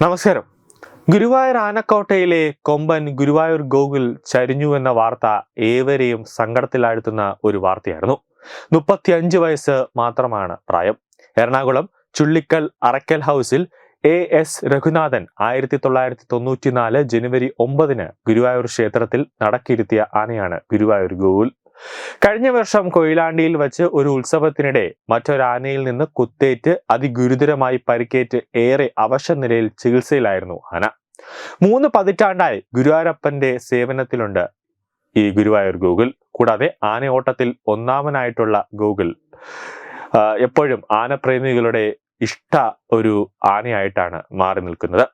നമസ്കാരം. ഗുരുവായൂർ ആനക്കോട്ടയിലെ കൊമ്പൻ ഗുരുവായൂർ ഗോകുൽ ചരിഞ്ഞു എന്ന വാർത്ത ഏവരെയും സങ്കടത്തിലാഴ്ത്തുന്ന ഒരു വാർത്തയായിരുന്നു. മുപ്പത്തിയഞ്ച് വയസ്സ് മാത്രമാണ് പ്രായം. എറണാകുളം ചുള്ളിക്കൽ അറക്കൽ ഹൗസിൽ എ എസ് രഘുനാഥൻ ആയിരത്തി തൊള്ളായിരത്തി തൊണ്ണൂറ്റിനാല് ജനുവരി ഒമ്പതിന് ഗുരുവായൂർ ക്ഷേത്രത്തിൽ നടക്കിരുത്തിയ ആനയാണ് ഗുരുവായൂർ ഗോകുൽ. കഴിഞ്ഞ വർഷം കൊയിലാണ്ടിയിൽ വച്ച് ഒരു ഉത്സവത്തിനിടെ മറ്റൊരാനയിൽ നിന്ന് കുത്തേറ്റ് അതിഗുരുതരമായി പരിക്കേറ്റ് ഏറെ അവശ നിലയിൽ ചികിത്സയിലായിരുന്നു ആന മൂന്ന് പതിറ്റാണ്ടായി ഗുരുവായൂരപ്പന്റെ സേവനത്തിലുണ്ട് ഈ ഗുരുവായൂർ ഗൂഗിൾ. കൂടാതെ ആനയോട്ടത്തിൽ ഒന്നാമനായിട്ടുള്ള ഗൂഗിൾ. എപ്പോഴും ആനപ്രേമികളുടെ ഇഷ്ട ഒരു ആനയായിട്ടാണ് മാറി നിൽക്കുന്നത്.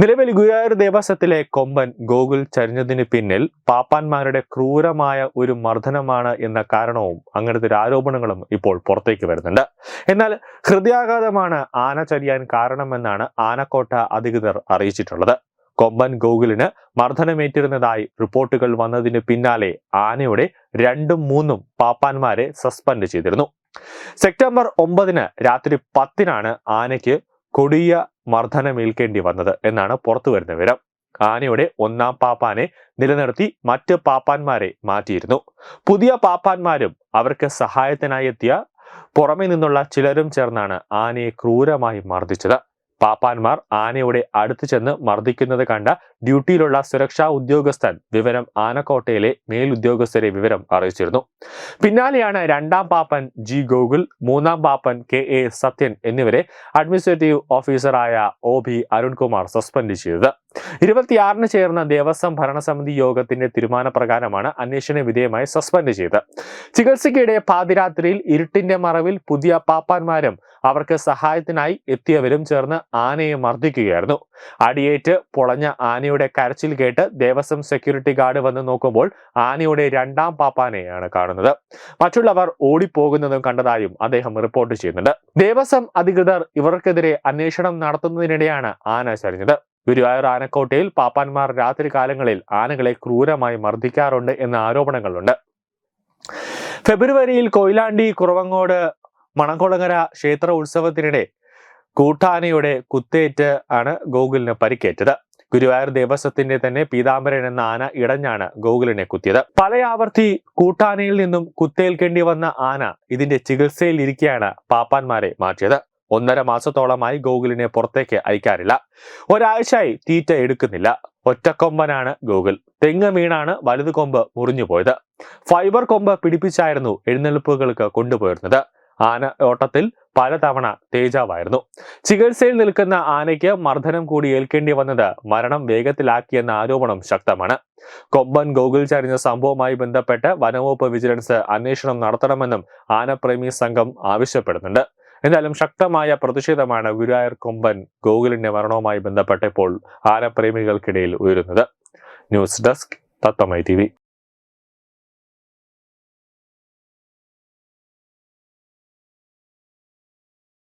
നിലവിൽ ഗുരുവായൂർ ദേവസ്വത്തിലെ കൊമ്പൻ ഗോകുൽ ചരിഞ്ഞതിന് പിന്നിൽ പാപ്പാന്മാരുടെ ക്രൂരമായ ഒരു മർദ്ദനമാണ് എന്ന കാരണവും അങ്ങനത്തെ ഒരു ആരോപണങ്ങളും ഇപ്പോൾ പുറത്തേക്ക് വരുന്നുണ്ട്. എന്നാൽ ഹൃദയാഘാതമാണ് ആന ചരിയാൻ കാരണമെന്നാണ് ആനക്കോട്ട അധികൃതർ അറിയിച്ചിട്ടുള്ളത്. കൊമ്പൻ ഗോകുലിന് മർദ്ദനമേറ്റിരുന്നതായി റിപ്പോർട്ടുകൾ വന്നതിന് പിന്നാലെ ആനയുടെ രണ്ടും മൂന്നും പാപ്പാന്മാരെ സസ്പെൻഡ് ചെയ്തിരുന്നു. സെപ്റ്റംബർ ഒമ്പതിന് രാത്രി പത്തിനാണ് ആനയ്ക്ക് കൊടിയ മർദ്ദനമേൽക്കേണ്ടി വന്നത് എന്നാണ് പുറത്തുവരുന്ന വിവരം. ആനയുടെ ഒന്നാം പാപ്പാനെ നിലനിർത്തി മറ്റ് പാപ്പാന്മാരെ മാറ്റിയിരുന്നു. പുതിയ പാപ്പാന്മാരും അവർക്ക് സഹായത്തിനായി എത്തിയ പുറമെ നിന്നുള്ള ചിലരും ചേർന്നാണ് ആനയെ ക്രൂരമായി മർദ്ദിച്ചത്. പാപ്പാന്മാർ ആനയുടെ അടുത്ത് ചെന്ന് മർദ്ദിക്കുന്നത് കണ്ട ഡ്യൂട്ടിയിലുള്ള സുരക്ഷാ ഉദ്യോഗസ്ഥൻ വിവരം ആനക്കോട്ടയിലെ മേലുദ്യോഗസ്ഥരെ വിവരം അറിയിച്ചിരുന്നു. പിന്നാലെയാണ് രണ്ടാം പാപ്പൻ ജി ഗോകുൽ മൂന്നാം പാപ്പൻ കെ എ സത്യൻ എന്നിവരെ അഡ്മിനിസ്ട്രേറ്റീവ് ഓഫീസറായ ഒ ബി അരുൺകുമാർ സസ്പെൻഡ് ചെയ്തത്. ഇരുപത്തിയാറിന് ചേർന്ന ദേവസ്വം ഭരണസമിതി യോഗത്തിന്റെ തീരുമാനപ്രകാരമാണ് അന്വേഷണ വിധേയമായി സസ്പെൻഡ് ചെയ്തത്. ചികിത്സയ്ക്കിടെ പാതിരാത്രിയിൽ ഇരുട്ടിന്റെ മറവിൽ പുതിയ പാപ്പാന്മാരും അവർക്ക് സഹായത്തിനായി എത്തിയവരും ചേർന്ന് ആനയെ മർദ്ദിക്കുകയായിരുന്നു. അടിയേറ്റ് പൊളഞ്ഞ ആനയുടെ കരച്ചിൽ കേട്ട് ദേവസ്വം സെക്യൂരിറ്റി ഗാർഡ് വന്ന് നോക്കുമ്പോൾ ആനയുടെ രണ്ടാം പാപ്പാനെയാണ് കാണുന്നത്. മറ്റുള്ളവർ ഓടിപ്പോകുന്നതും കണ്ടതായും അദ്ദേഹം റിപ്പോർട്ട് ചെയ്യുന്നുണ്ട്. ദേവസ്വം അധികൃതർ ഇവർക്കെതിരെ അന്വേഷണം നടത്തുന്നതിനിടെയാണ് ആന ചരിഞ്ഞത്. ഗുരുവായൂർ ആനക്കോട്ടയിൽ പാപ്പാന്മാർ രാത്രി കാലങ്ങളിൽ ആനകളെ ക്രൂരമായി മർദ്ദിക്കാറുണ്ട് എന്ന ആരോപണങ്ങളുണ്ട്. ഫെബ്രുവരിയിൽ കൊയിലാണ്ടി കുറവങ്ങോട് മണക്കുളങ്ങര ക്ഷേത്ര ഉത്സവത്തിനിടെ കൂട്ടാനയുടെ കുത്തേറ്റ് ആണ് ഗോകുലിന് പരിക്കേറ്റത്. ഗുരുവായൂർ ദേവസ്വത്തിന്റെ തന്നെ പീതാംബരൻ എന്ന ആന ഇടഞ്ഞാണ് ഗോകുലിനെ കുത്തിയത്. പല ആവർത്തി കൂട്ടാനയിൽ നിന്നും കുത്തേൽക്കേണ്ടി വന്ന ആന ഇതിന്റെ ചികിത്സയിൽ ഇരിക്കെയാണ് പാപ്പാന്മാരെ മാറ്റിയത്. ഒന്നര മാസത്തോളമായി ഗൂഗിളിനെ പുറത്തേക്ക് അയക്കാറില്ല. ഒരാഴ്ചയായി തീറ്റ എടുക്കുന്നില്ല. ഒറ്റക്കൊമ്പനാണ് ഗൂഗിൾ. തെങ്ങ് വീണാണ് വലുത് കൊമ്പ് മുറിഞ്ഞു പോയത്. ഫൈബർ കൊമ്പ് പിടിപ്പിച്ചായിരുന്നു എഴുന്നള്ളിപ്പുകൾക്ക് കൊണ്ടുപോയിരുന്നത്. ആന ഓട്ടത്തിൽ പലതവണ തേജാവായിരുന്നു. ചികിത്സയിൽ നിൽക്കുന്ന ആനയ്ക്ക് മർദ്ദനം കൂടി ഏൽക്കേണ്ടി വന്നത് മരണം വേഗത്തിലാക്കിയെന്ന ആരോപണം ശക്തമാണ്. കൊമ്പൻ ഗോകുൽ ചരിഞ്ഞ സംഭവവുമായി ബന്ധപ്പെട്ട് വനവകുപ്പ് വിജിലൻസ് അന്വേഷണം നടത്തണമെന്നും ആനപ്രേമി സംഘം ആവശ്യപ്പെടുന്നുണ്ട്. എന്നാലും ശക്തമായ പ്രതിഷേധമാണ് ഗുരുവായൂർ കൊമ്പൻ ഗോകുലിന്റെ മരണവുമായി ബന്ധപ്പെട്ടപ്പോൾ ആനപ്രേമികൾക്കിടയിൽ ഉയരുന്നത്. News desk തത്തമൈ T